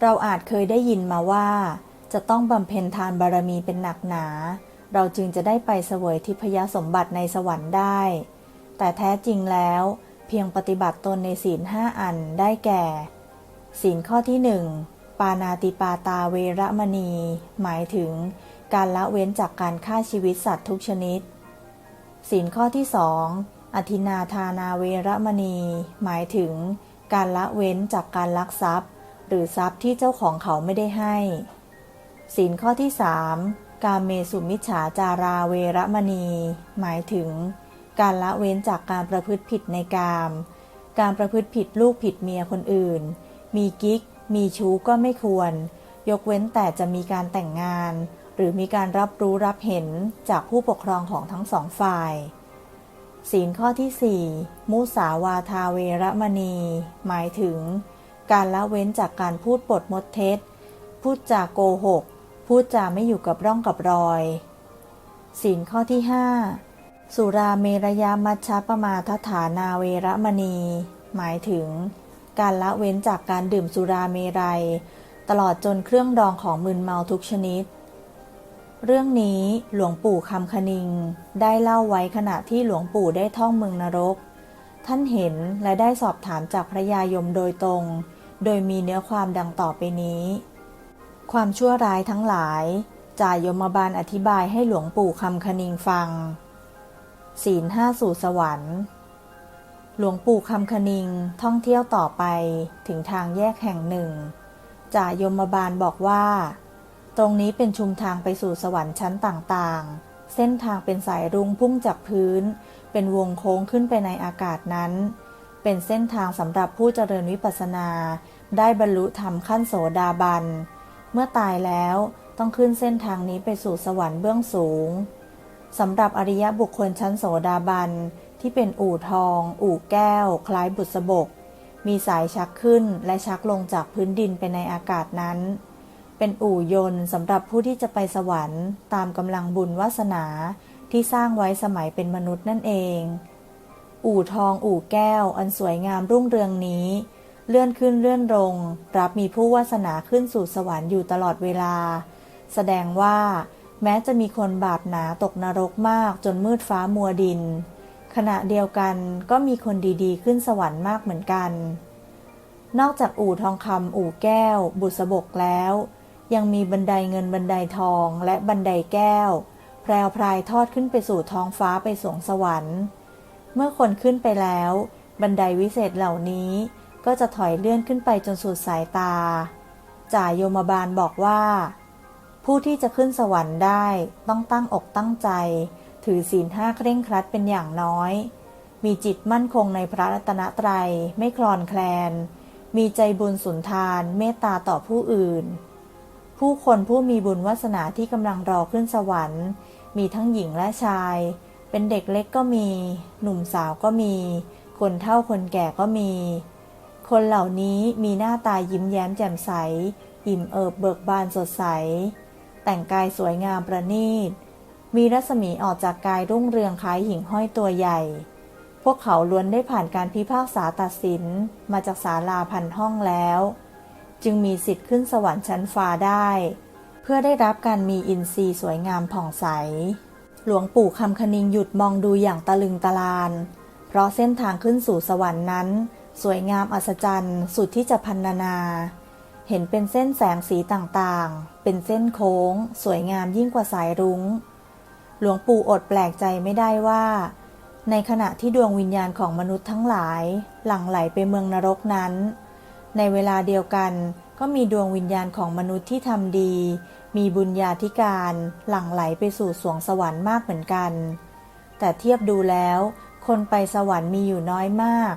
เราอาจเคยได้ยินมาว่า จะต้องบำเพ็ญทานบารมีเป็นหนักหนา เราจึงจะได้ไปเสวยทิพยสมบัติในสวรรค์ได้ แต่แท้จริงแล้ว เพียงปฏิบัติตนในศีลห้าอันได้แก่ ศีลข้อที่หนึ่งปานาติปาตาเวระมณี หมายถึง การละเว้นจากการฆ่าชีวิตสัตว์ทุกชนิด ศีลข้อที่สองอธินาทานาเวระมณี หมายถึง การละเว้นจากการลักทรัพย์ หรือทรัพย์ที่เจ้าของเขาไม่ได้ให้ ศีลข้อที่สามการเมสุมิจฉาจาราเวรมณี หมายถึง การละเว้นจากการประพฤติผิดในกาม การประพฤติผิดลูกผิดเมียคนอื่น มีกิ๊ก มีชู้ก็ไม่ควร ยกเว้นแต่จะมีการแต่งงาน หรือมีการรับรู้รับเห็นจากผู้ปกครองของทั้งสองฝ่าย ศีลข้อที่ 4 มุสาวาทาเวรมณี หมายถึง การละเว้นจากการพูดปดมดเท็จ พูดจาโกหก พูดจาไม่อยู่กับร่องกับรอยศีลข้อที่ 5 สุราเมรยามัชฌปมาทฐานาเวรมณี หมายถึง การละเว้นจากการดื่มสุราเมรัย ตลอดจนเครื่องดองของมึนเมาทุกชนิด เรื่องนี้หลวงปู่คำคณิง ได้เล่าไว้ขณะที่หลวงปู่ได้ท่องเมืองนรกท่านเห็นและได้สอบถามจากพระยายมโดยตรง โดยมีเนื้อความดังต่อไปนี้ ความชั่วร้ายทั้งหลายจ่ายมบาลอธิบายให้หลวงปู่คำคณิงฟัง ศีลห้าสู่สวรรค์ หลวงปู่คำคณิงท่องเที่ยวต่อไปถึงทางแยกแห่งหนึ่งจ่ายมบาลบอกว่า ตรงนี้เป็นชุมทางไปสู่สวรรค์ชั้นต่างๆ เส้นทางเป็นสายรุ้งพุ่งจากพื้น เป็นวงโค้งขึ้นไปในอากาศนั้น เป็นเส้นทางสำหรับผู้เจริญวิปัสสนา ได้บรรลุธรรมขั้นโสดาบัน เมื่อตายแล้วต้องขึ้นเส้นทางนี้ไปสู่สวรรค์เบื้องสูงสำหรับอริยบุคคลชั้นโสดาบัน ที่เป็นอู่ทอง อู่แก้ว คล้ายบุษบก มีสายชักขึ้นและชักลงจากพื้นดินไปในอากาศนั้น เป็นอู่ยนต์สำหรับผู้ที่จะไปสวรรค์ ตามกำลังบุญวาสนาที่สร้างไว้สมัยเป็นมนุษย์นั่นเอง อู่ทองอู่แก้ว อันสวยงามรุ่งเรืองนี้ เลื่อนขึ้นเลื่อนลง รับมีผู้วาสนาขึ้นสู่สวรรค์อยู่ตลอดเวลา แสดงว่า แม้จะมีคนบาปหนาตกนรกมากจนมืดฟ้ามัวดิน ขณะเดียวกันก็มีคนดีๆ ขึ้นสวรรค์มากเหมือนกัน นอกจากอู่ทองคำอู่แก้ว บุษบกแล้ว ยังมีบันไดเงินบันไดทองและบันไดแก้ว แพรวพรายทอดขึ้นไปสู่ท้องฟ้าไปสวงสวรรค์ เมื่อคนขึ้นไปแล้ว บันไดวิเศษเหล่านี้ก็จะถอยเลื่อนขึ้นไปจนสุดสายตา จ่ายโยมบาลบอกว่า ผู้ที่จะขึ้นสวรรค์ได้ต้องตั้งอกตั้งใจ ถือศีลห้าเคร่งครัดเป็นอย่างน้อย มีจิตมั่นคงในพระรัตนตรัยไม่คลอนแคลน มีใจบุญสุนทานเมตตาต่อผู้อื่น ผู้คนผู้มีบุญวาสนาที่กำลังรอขึ้นสวรรค์ มีทั้งหญิงและชาย เป็นเด็กเล็กก็มี หนุ่มสาวก็มี คนเฒ่าคนแก่ก็มี คนเหล่านี้มีหน้าตายิ้มแย้มแจ่มใส อิ่มเอิบเบิกบานสดใส แต่งกายสวยงามประณีต มีรัศมีออกจากกายรุ่งเรืองคล้ายหิ่งห้อยตัวใหญ่ พวกเขาล้วนได้ผ่านการพิพากษาตัดสินมาจากศาลาพันห้องแล้ว จึงมีสิทธิ์ขึ้นสวรรค์ชั้นฟ้าได้ เพื่อได้รับการมีอินทรีย์สวยงามผ่องใส หลวงปู่คำคณิงหยุดมองดูอย่างตะลึงตะลาน เพราะเส้นทางขึ้นสู่สวรรค์นั้น สวยงามอัศจรรย์สุดที่จะพันนานา เห็นเป็นเส้นแสงสีต่างๆ เป็นเส้นโค้ง สวยงามยิ่งกว่าสายรุง้ง หลวงปู่อดแปลกใจไม่ได้ว่า ในขณะที่ดวงวิญญาณของมนุษย์ทั้งหลาย หลั่งไหลไปเมืองนรกนั้น ในเวลาเดียวกันก็มีดวงวิญญาณของมนุษย์ที่ทำดี มีบุญญาธิการหลั่งไหลไปสู่สวงสวรรค์มากเหมือนกัน แต่เทียบดูแล้ว คนไปสวรรค์มีอยู่น้อยมาก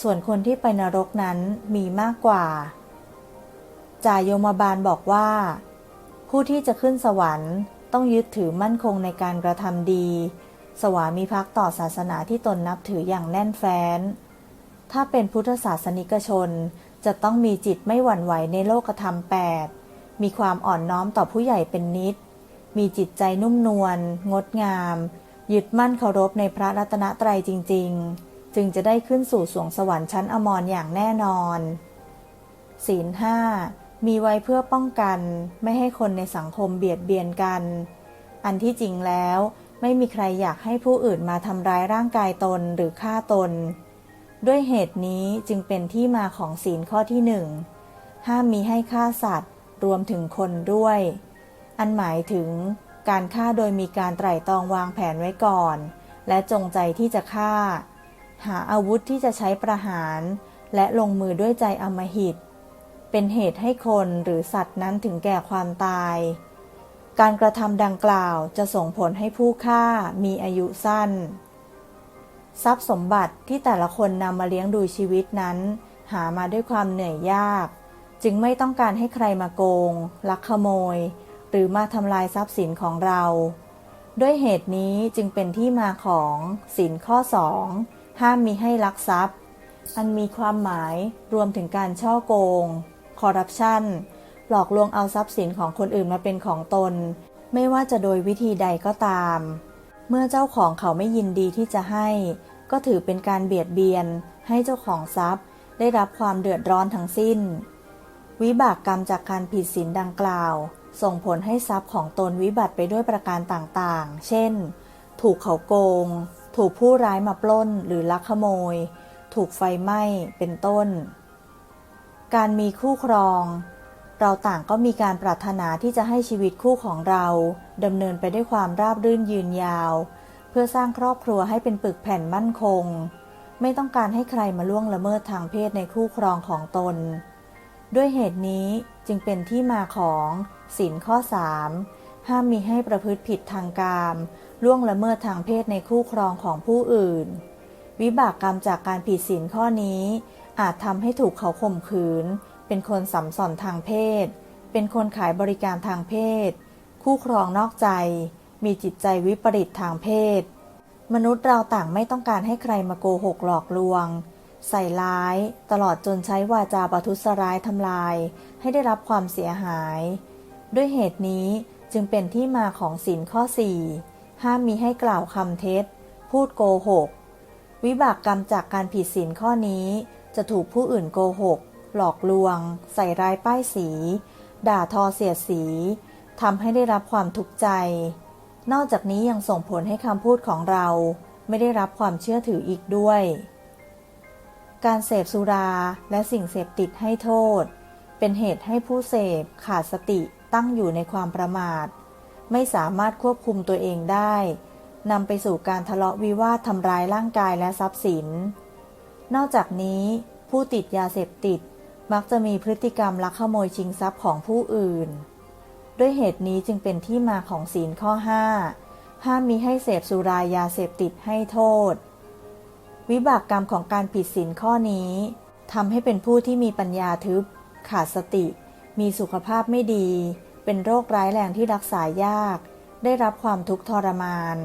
ส่วนคนที่ไปนรกนั้นมีมากกว่าจ่ายโยมบาลบอกว่า ผู้ที่จะขึ้นสวรรค์ต้องยึดถือมั่นคงในการกระทำดี สวามีภักดิ์ต่อศาสนาที่ตนนับถืออย่างแน่นแฟ้น ถ้าเป็นพุทธศาสนิกชนจะต้องมีจิตไม่หวั่นไหวในโลกธรรมแปด มีความอ่อนน้อมต่อผู้ใหญ่เป็นนิด มีจิตใจนุ่มนวล งดงาม ยึดมั่นเคารพในพระรัตนตรัยจริง ๆ จึงจะได้ขึ้นสู่สวงสวรรค์ชั้นอมรอย่างแน่นอน ศีลห้ามีไว้เพื่อป้องกัน ไม่ให้คนในสังคมเบียดเบียนกัน อันที่จริงแล้วไม่มีใครอยากให้ผู้อื่นมาทำร้ายร่างกายตนหรือฆ่าตน ด้วยเหตุนี้จึงเป็นที่มาของศีลข้อที่หนึ่งห้ามมีให้ฆ่าสัตว์ รวมถึงคนด้วย อันหมายถึงการฆ่าโดยมีการไตร่ตรองวางแผนไว้ก่อน และจงใจที่จะฆ่า หาอาวุธที่จะใช้ประหาร และลงมือด้วยใจอำมหิต เป็นเหตุให้คนหรือสัตว์นั้นถึงแก่ความตาย การกระทำดังกล่าวจะส่งผลให้ผู้ฆ่ามีอายุสั้น ทรัพย์สมบัติที่แต่ละคนนำมาเลี้ยงดูชีวิตนั้น หามาด้วยความเหนื่อยยาก จึงไม่ต้องการให้ใครมาโกง ลักขโมย หรือมาทำลายทรัพย์สินของเรา ด้วยเหตุนี้จึงเป็นที่มาของสินข้อสองห้ามมีให้ลักทรัพย์ อันมีความหมายรวมถึงการช่อโกง คอร์รัปชัน หลอกลวงเอาทรัพย์สินของคนอื่นมาเป็นของตน ไม่ว่าจะโดยวิธีใดก็ตาม เมื่อเจ้าของเขาไม่ยินดีที่จะให้ ก็ถือเป็นการเบียดเบียนให้เจ้าของทรัพย์ ได้รับความเดือดร้อนทั้งสิ้น วิบากกรรมจากการผิดศีลดังกล่าว ส่งผลให้ทรัพย์ของตนวิบัติไปด้วยประการต่างๆ เช่น ถูกเขาโกง ถูกผู้ร้ายมาปล้นหรือลักขโมย ถูกไฟไหม้ เป็นต้น การมีคู่ครอง เราต่างก็มีการปรารถนาที่จะให้ชีวิตคู่ของเราดำเนินไปด้วยความราบรื่นยืนยาว เพื่อสร้างครอบครัวให้เป็นปึกแผ่นมั่นคง ไม่ต้องการให้ใครมาล่วงละเมิดทางเพศในคู่ครองของตน ด้วยเหตุนี้จึงเป็นที่มาของศีลข้อ 3 ห้ามมีให้ประพฤติผิดทางกามล่วงละเมิดทางเพศในคู่ครองของผู้อื่น วิบากกรรมจากการผิดศีลข้อนี้ อาจทำให้ถูกเขาข่มขืน เป็นคนสัมสอนทางเพศ เป็นคนขายบริการทางเพศ คู่ครองนอกใจ มีจิตใจวิปริตทางเพศ มนุษย์เราต่างไม่ต้องการให้ใครมาโกหกหลอกลวง ใส่ร้าย ตลอดจนใช้วาจาประทุษร้ายทำลาย ให้ได้รับความเสียหาย ด้วยเหตุนี้จึงเป็นที่มาของศีลข้อ 4 ห้ามมีให้กล่าวคำเท็จ พูดโกหก วิบากกรรมจากการผิดศีลข้อนี้ จะถูกผู้อื่นโกหก หลอกลวง ใส่ร้ายป้ายสี ด่าทอเสียดสีทำให้ได้รับความทุกข์ใจ นอกจากนี้ยังส่งผลให้คำพูดของเรา ไม่ได้รับความเชื่อถืออีกด้วย การเสพสุราและสิ่งเสพติดให้โทษ เป็นเหตุให้ผู้เสพขาดสติตั้งอยู่ในความประมาท ไม่สามารถควบคุมตัวเองได้นำไปสู่การทะเลาะวิวาททำร้ายร่างกายและทรัพย์สิน นอกจากนี้ ผู้ติดยาเสพติดมักจะมีพฤติกรรมลักขโมยชิงทรัพย์ของผู้อื่น ด้วยเหตุนี้จึงเป็นที่มาของศีลข้อ 5 ห้ามมีให้เสพสุรายาเสพติดให้โทษ วิบากกรรมของการผิดศีลข้อนี้ทำให้เป็นผู้ที่มีปัญญาทึบ ขาดสติ มีสุขภาพไม่ดี เป็นโรคร้ายแรงที่รักษายาก ได้รับความทุกข์ทรมาน